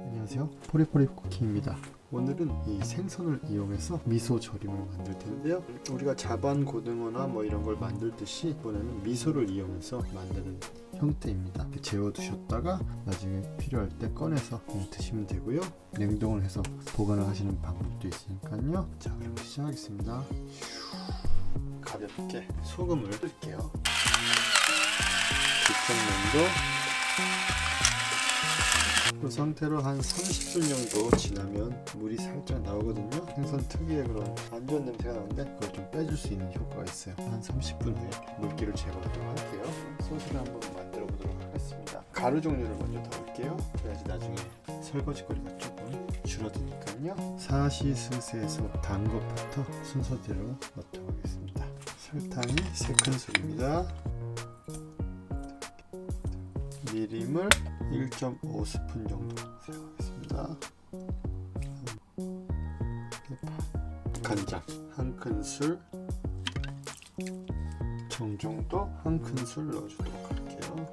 안녕하세요. 포리포리 쿠키입니다. 오늘은 이 생선을 이용해서 미소 절임을 만들 텐데요. 우리가 자반 고등어나 뭐 이런 걸 만들듯이 이번에는 미소를 이용해서 만드는 형태입니다. 재워두셨다가 나중에 필요할 때 꺼내서 드시면 되고요. 냉동을 해서 보관을 하시는 방법도 있으니까요. 자 그럼 시작하겠습니다. 가볍게 소금을 뜰게요. 직전면도 그 상태로 한 30분 정도 지나면 물이 살짝 나오거든요. 생선 특유의 그런 안 좋은 냄새가 나는데 그걸 좀 빼줄 수 있는 효과가 있어요. 한 30분 후에 물기를 제거하도록 할게요. 소스를 한번 만들어 보도록 하겠습니다. 가루 종류를 먼저 넣을게요. 그래야지 나중에 설거지거리가 조금 줄어드니까요. 사시스세에서 단 것부터 순서대로 넣도록 하겠습니다. 설탕이 3큰술입니다. 미림을 1.5스푼 정도 사용하겠습니다. 간장 한 큰술, 정종도 한 큰술 넣어주도록 할게요.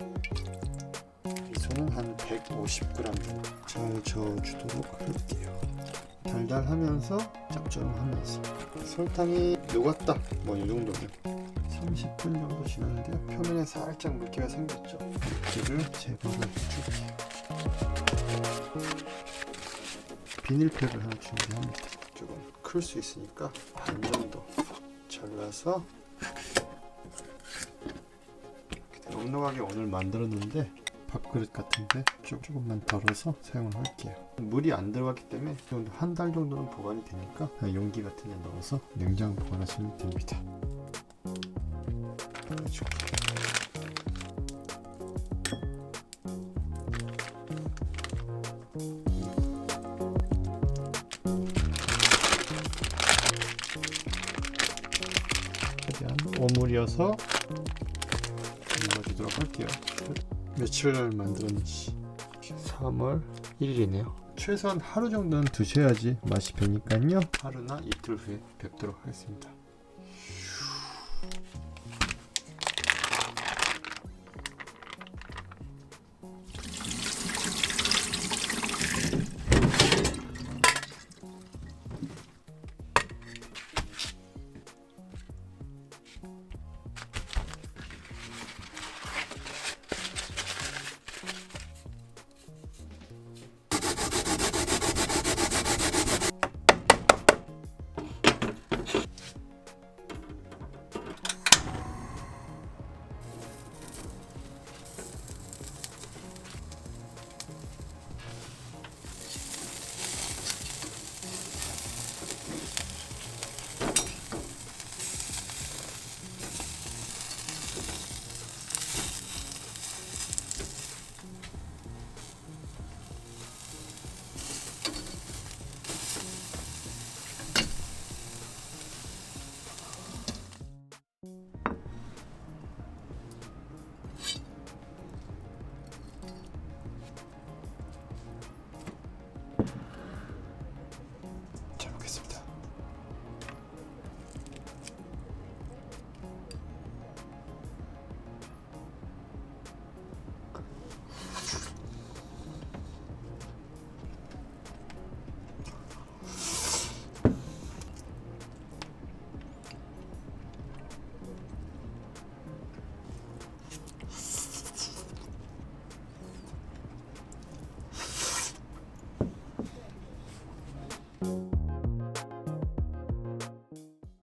미소는 한 150g 정도 잘 저어주도록 할게요. 달달하면서 짭조름하면서 설탕이 녹았다. 뭐 이 정도면 30분 정도 지났는데요. 표면에 살짝 물기가 생겼죠. 물기를 제거를 해줄게요. 비닐팩을 하나 준비합니다. 조금 클 수 있으니까 반 정도 잘라서 넉넉하게 오늘 만들었는데 밥그릇 같은데 조- 조금만 덜어서 사용을 할게요. 물이 안 들어갔기 때문에 한 달 정도는 보관이 되니까 용기 같은 데 넣어서 냉장 보관하시면 됩니다. 해줄게요. 최대한 오므려서 담가주도록 할게요. 며칠 만들었는지 3월 1일이네요. 최소한 하루 정도는 두셔야지 맛이 배니까요. 하루나 이틀 후에 뵙도록 하겠습니다.